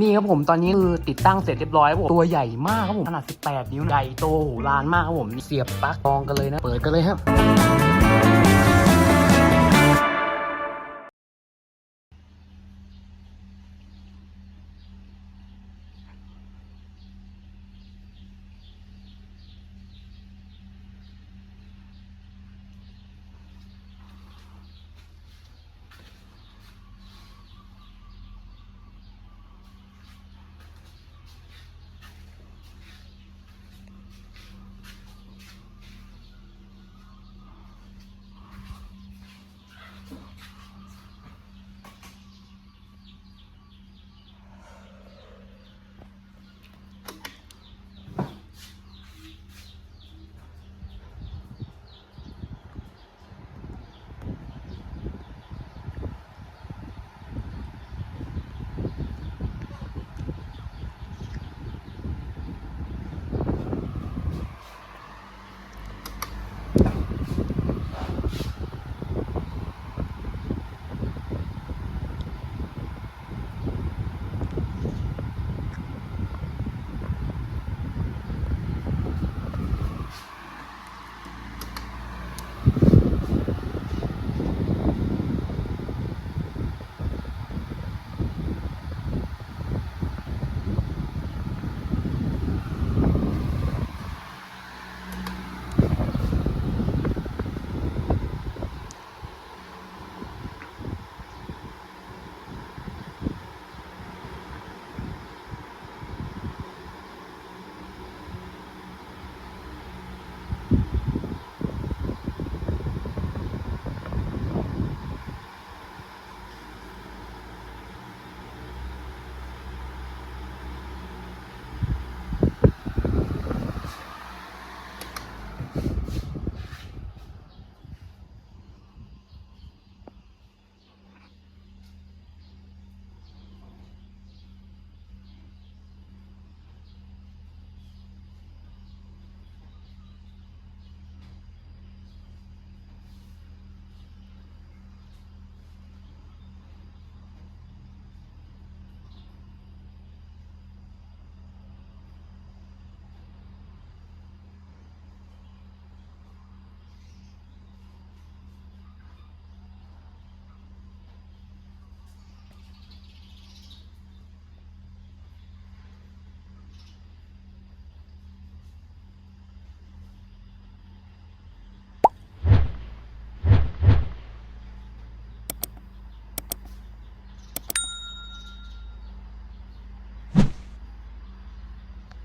นี่ครับผมตอนนี้คือติดตั้งเสร็จเรียบร้อยครับผมตัวใหญ่มากครับผมขนาด 18 นิ้วใหญ่โตโหลานมากครับผมเสียบปลั๊กกองกันเลยนะ เปิดกันเลยครับ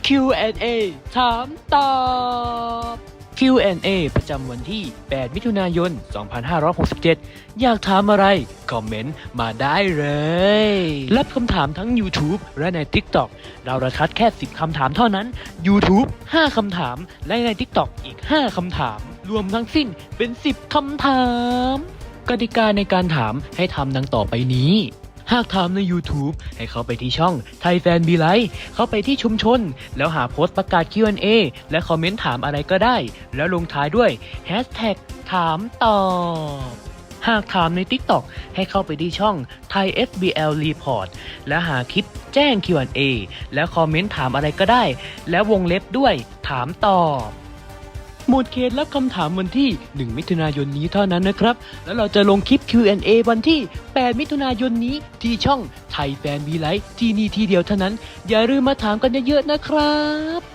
Q&A ถามตอบ Q&A ประจำวันที่ 8 มิถุนายน 2567 อยากถามอะไร คอมเมนต์มาได้เลย รับคำถามทั้ง YouTube และใน TikTok เราระคัดแค่ 10 คำถามเท่านั้น YouTube 5 คำถาม และใน TikTok อีก 5 คำถาม รวมทั้งสิ้นเป็น 10 คำถาม กติกาในการถามให้ทำดังต่อไปนี้ หากถามใน YouTube ให้เข้าไปที่ช่องไทยแฟนบีไลท์เข้าไปที่ชุมชน แล้วหาโพสต์ประกาศ Q&A และคอมเมนต์ถามอะไรก็ได้ แล้วลงท้ายด้วย Hashtag ถามตอบหากถามใน TikTok ให้เข้าไปที่ช่อง Thai SBL Report และหาคลิปแจ้ง Q&A และคอมเมนต์ถามอะไรก็ได้ และวงเล็บด้วยถามตอบ หมดเขตรับคำถามวันที่ 1 มิถุนายนนี้เท่านั้นนะครับ แล้วเราจะลงคลิป Q&A วันที่ 8 มิถุนายนนี้ที่ช่องไทยแฟนบีไลท์ที่นี่ที่เดียวเท่านั้น อย่าลืมมาถามกันเยอะๆนะครับ